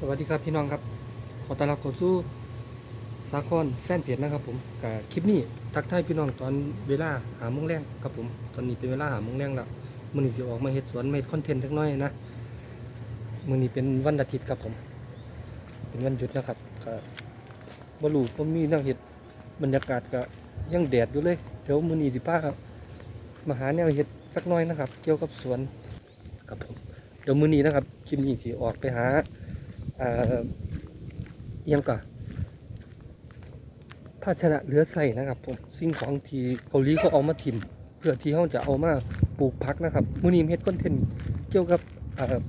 สวัสดีครับพี่น้องครับ ขอต้อนรับเข้าสู่สาคอนแฟนเพจนะครับผมกับคลิปนี้ทักทายพี่น้องตอนเวลาหาโมงแรงครับผม ตอนนี้เป็นเวลาหาโมงแรงแล้วมื้อนี้สิออกมาเฮ็ดสวนเมดคอนเทนต์จักน้อยนะมื้อนี้เป็นวันอาทิตย์ครับผม เป็นวันหยุดนะครับก็บ่รู้บ่มีแนวเฮ็ดบรรยากาศก็ยังแดดอยู่เลยเดี๋ยวมื้อนี้สิพาครับมาหาแนวเฮ็ดสักน้อยนะครับ เกี่ยวกับสวนครับผมเดี๋ยวมื้อนี้นะครับคลิปนี้สิออกไปหา เอ่อยังก่อภาชนะเหลือใส่นะครับผมสิ่งของที่เกาหลีเขาเอามาถิ่มเพื่อที่เขาจะเอามาปลูกพักนะครับมูนีมเฮ็ดคอนเทนต์เกี่ยวกับ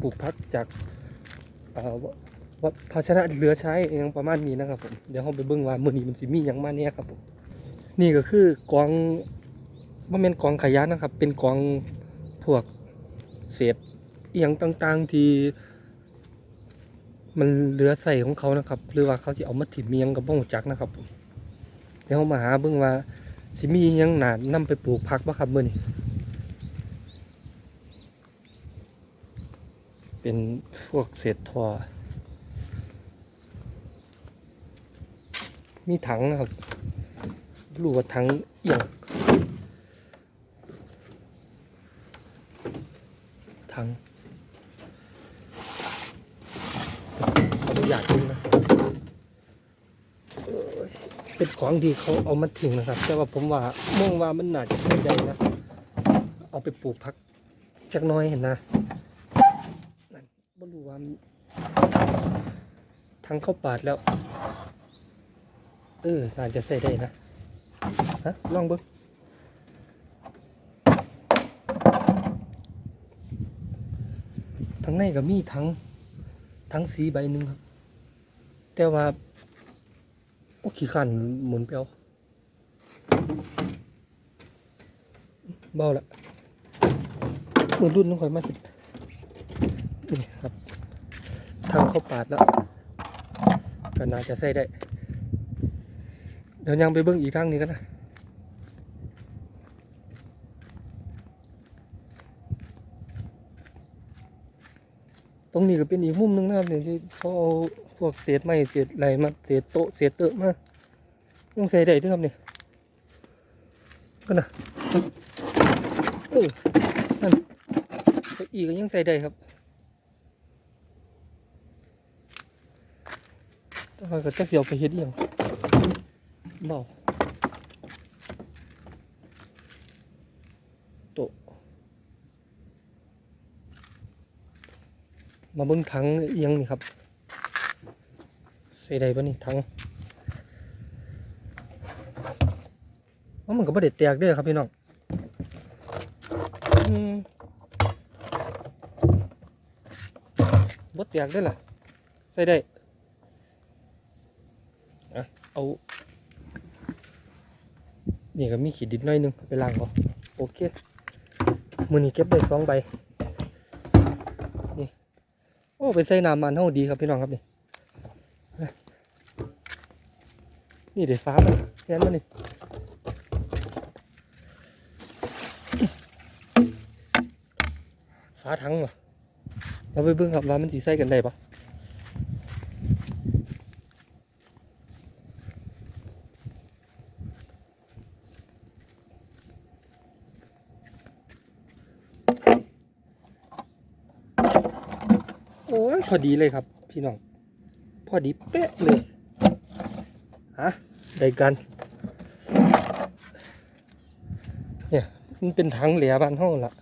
ปลูกพักจากว่าภาชนะเหลือใช้อหยังประมาณนี้นะครับผมเดี๋ยวเราไปเบิ่งว่ามือนี้มันสิมีหยังมาเนี่ยครับผมนี่ก็คือกองบ่แม่นกองขยะนะครับ เป็นกองพวกเศษเอียงต่างๆที่ มันเหลือใส่ของเขานะครับ หรือว่าเขาจะเอามาถิ่มเมียงกับบ้องจักนะครับผมเดี๋ยวเรามาหาเบิ่งว่าสิมียังหนานำไปปลูกผักบ่ครับเมื้อนี้เป็นพวกเศษทอมีถังนะครับรู้ว่าถังเอียงถัง ออนุญาตดูนนะเป็นของที่เขาเอามาทิ้งนะครับ แต่ว่าผมว่ามองว่ามันน่าจะใช้ได้นะ เอาไปปลูกพักจักน้อยเห็นนะนั่นบรูว่ามทั้งเข้าปาดแล้ว เออ น่าจะใส่ได้นะ ฮะ ลองบิ่งทั้งในก็มีทั้งทั้งสีใบหนึ่งครับ แต่ว่าโอ้ขี้ขันหมุนเปเอาเบาละมือรุ่นต้องคอยมาติดนี่ครับทางเข้าปาดแล้วก็น่าจะใส่ได้ เดี๋ยวยังไปเบิ้งอีกครั้งนี้กันนะ รงนี้ก็เป็นอีกมุมหนึงนะครับเนี่ยที่เขาเอาพวกเศษไม้เศษอะไรมาเศษโต๊ะเศษเตอะมายังใส่ได้ด้วยครับเนี่ยก็นะเออนั่นอีก็ยังใส่ได้ครับแต่ว่าก็จะเสียวไปเฮ็ดอหยังเบาโต๊ะ มาเบิ้งถังเอียงนี่ครับใส่ได้ปะนี่ถังว่ามันก็บ่ได้แตกเด้อครับพี่น้องบ่แตกเด้ล่ะใส่ได้อะเอา นี่ก็มีขีดดิบหน้อยนึงไปล้างก่อนโอเคมือนี้เก็บได้สองใบ โอ้ไปใส่น้ำมันเท่าดีครับพี่น้องครับนี่นี่เดี๋ยวฟ้ามันแน่นมันนี่ฟ้าทั้งวะเราไปเบิ่งครับว่ามันสีใส่กันได้ปะ พอดีเลยครับ พี่น้อง พอดีเป๊ะเลยฮะได้กัน เนี่ยมันเป็นถังเหลียบ้านห้องละ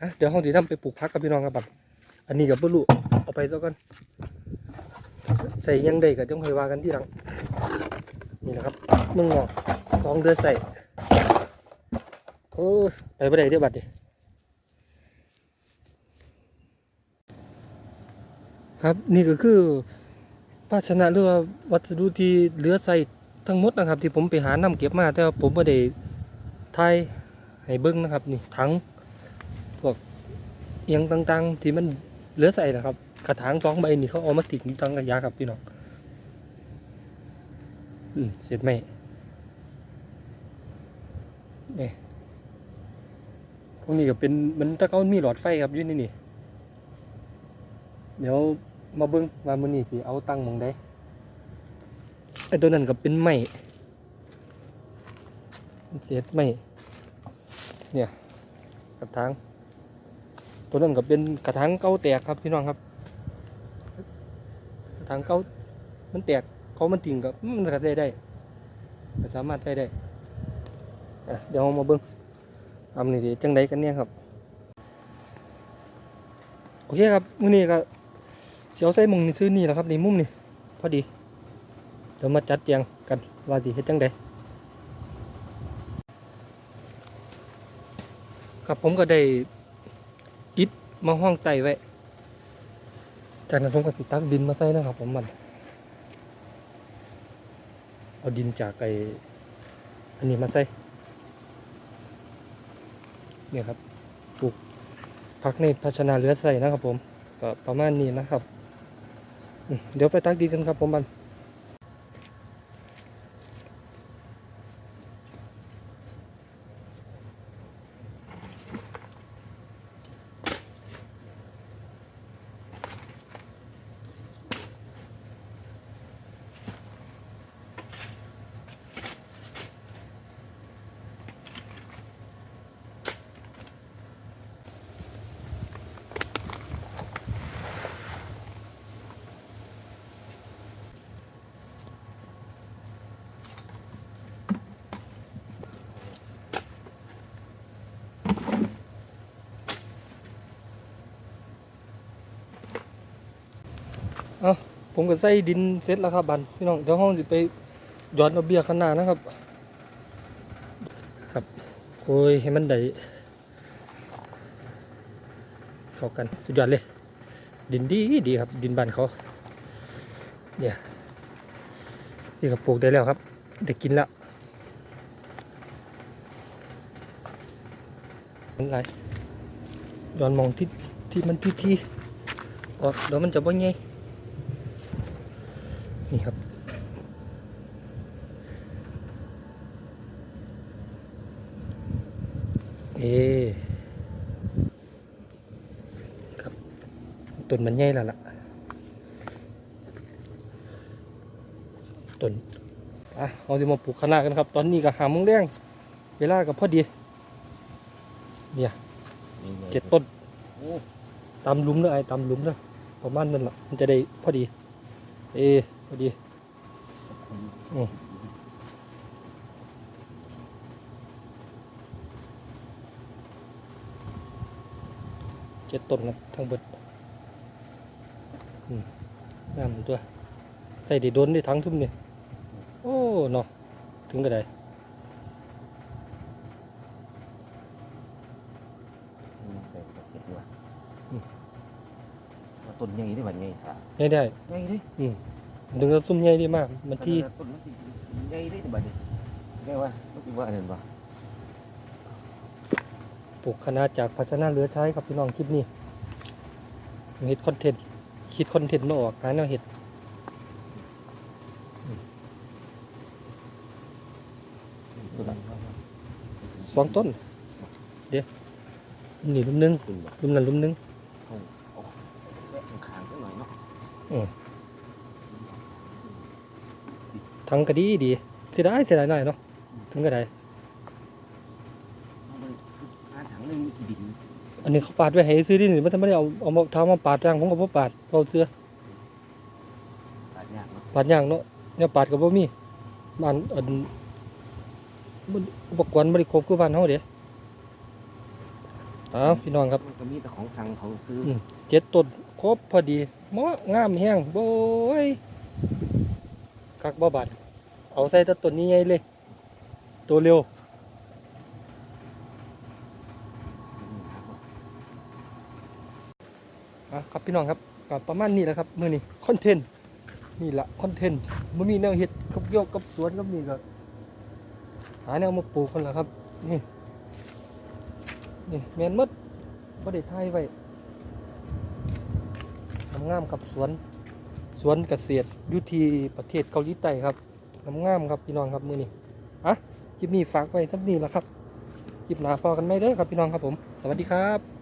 อะเดี๋ยวห้องสีดำไปปลูกพักกับพี่น้องครับบัดอันนี้กับบุรุเอาไปซะก่อนใส่ยังได้กับจ้องคยว่ากันที่หลังนี่นะครับมึงงอกกองเดือใส่โอ้ไปไม่ได้เดี๋ยวบัดดิ ครับนี่ก็คือภาชนะหรือว่าวัสดุที่เหลือใส่ทั้งหมดนะครับ ที่ผมไปหานํเก็บมา แต่ว่าผมไม่ได้ทายให้เบิ้งนะครับนี่ถังพวกเอียงต่างๆ ที่มันเหลือใส่นะครับ กระถางสองใบนี่เขาเอามาติดอยู่ตังระยาครับพี่น้องอืมเสร็จไหมเนี่ยพตรงนี้ก็เป็นมันตะเกามีหลอดไฟครับอยู่นี่นี่ เดี๋ยวมาเบิ้งว่ามื้อนี้สิเอาตั้งหมองใดไอ้ตัวนั้นก็เป็นไม้เศษไม้เนี่ยกระถางตัวนั้นก็เป็นกระถางเก่าแตกครับพี่น้องครับกระถางเก่ามันแตกเขามันติ่งกับมันก็ได้ได้สามารถใช้ได้เดี๋ยวมาเบิ้งทำนี่สิจังใดกันเนี่ยครับ โอเคครับมื้อนี้ก็ เสียวใส่มุงนี่ซื้อนี่แหละครับในมุมนี่พอดี เดี๋ยวมาจัดเตียงกันว่าสิเฮ็ดจังใดครับผมก็ได้อิฐมาห้องไตไว้ จากนั้นผมก็สิตักดินมาใส่นะครับผมมัน เอาดินจากไออันนี้มาใส่เนี่ยครับปลูกพักในภาชนะเหลือใส่นะครับผม ก็ประมาณนี้นะครับ อืมเดี๋ย ผมมันผมก็ใส่ดินเสร็จแล้วครับบันพี่น้องเดี๋ยวห้องสิไปหยอดเอาเบียร์ข้างหน้านะครับ ครับโอ้ยให้มันได้เข้ากันสุดยอดเลย ดินดีดีครับ ดินบ้านเขาเนี่ยที่เขาปลูกได้แล้วครับได้กินแล้วมันไรย้อนมองที่ที่มันที่ที่ออกเดี๋ยวมันจะบ่ไงนี่ครับ เอครับ ต้นมันใหญ่แล้วล่ะต้นอะเราจะมาปลูกคะน้ากันครับ ตอนนี้ก็หาโมงแรงเวลาก็พอดี เนี่ยเจ็ดต้นโอ้ตามหลุมเลยไอ้ตามหลุมเลยประมาณนั้นแหละมันจะได้พอดี เอพอดีอืมเจ็ดต้นครับทั้งเบิดอืม งามตัว ใส่ไดีโดนได้ทั้งทุ่มนี่โอ้เนาะถึงกระไดต้นใหญ่ได้บัดใหญ่สาได้ได้ใหญ่เด้อืมดึงแล้วซุ่มใหญ่ดีมากมันที่ต้นมันสิใหญ่เด้บัดนี้แม่ว่าต้องคิดว่าอันนั้นบ่ปลูกคณะจากภาชนะเหลือใช้ครับพี่น้องคลิปนี้เฮ็ดคอนเทนต์ คิดคอนเทนต์มาออกหาแนวเฮ็ดต้นนั้นสองต้น เดี๋ยวนี่ลุมหนึงต้นบ่ลุมนั้นลุมหนึงแวะข้างๆจังหน่อยเนาะทั้งก็ดีดีเสียดายเสียดายหน่อยเนาะถึงก็ได้เอาไปหาถังหนึงดิน อันนี้เขาปาดไว้ให้ซื้อดินี่มันจะไม่ได้เอาเอามาเท้ามาปาดย่างผมก็บ่ปาดเอาเสื้อตัดยากเนาะปาดย่างเนาะเนี่ยปาดก็บ่มีบ้านอันมันอุปกรณ์บ่ได้ครบคือบ้านเฮาเด้อ้าวพี่น้องครับมันก็มีแต่ของสั่งของซื้อมเจ็ดต้นครบพอดีเหมาะงามแห้งโบยคักบ่บาดเอาใส่แต้นต้นนี้ใหญ่เลย ตัวเร็วอะ ครับพี่น้องครับก็ประมาณนี้แหละครับมื้อนี้คอนเทนต์นี่แหละคอนเทนต์บ่มีแนวเฮ็ดกับโยกกับสวนกับนี่ก็หาแนวมาปลูกกันละครับนี่นี่แมนมดบ่ได้ถ่ายไว้ำงามๆครับสวนสวนเกษตรยูทีประเทศเกาหลีใต้ครับงามครับพี่น้องครับมือนี้อะคลิปนี้ฝากไว้สักนี้แหละครับคลิปหนาพอกันไหมเด้อครับพี่น้องครับผม สวัสดีครับ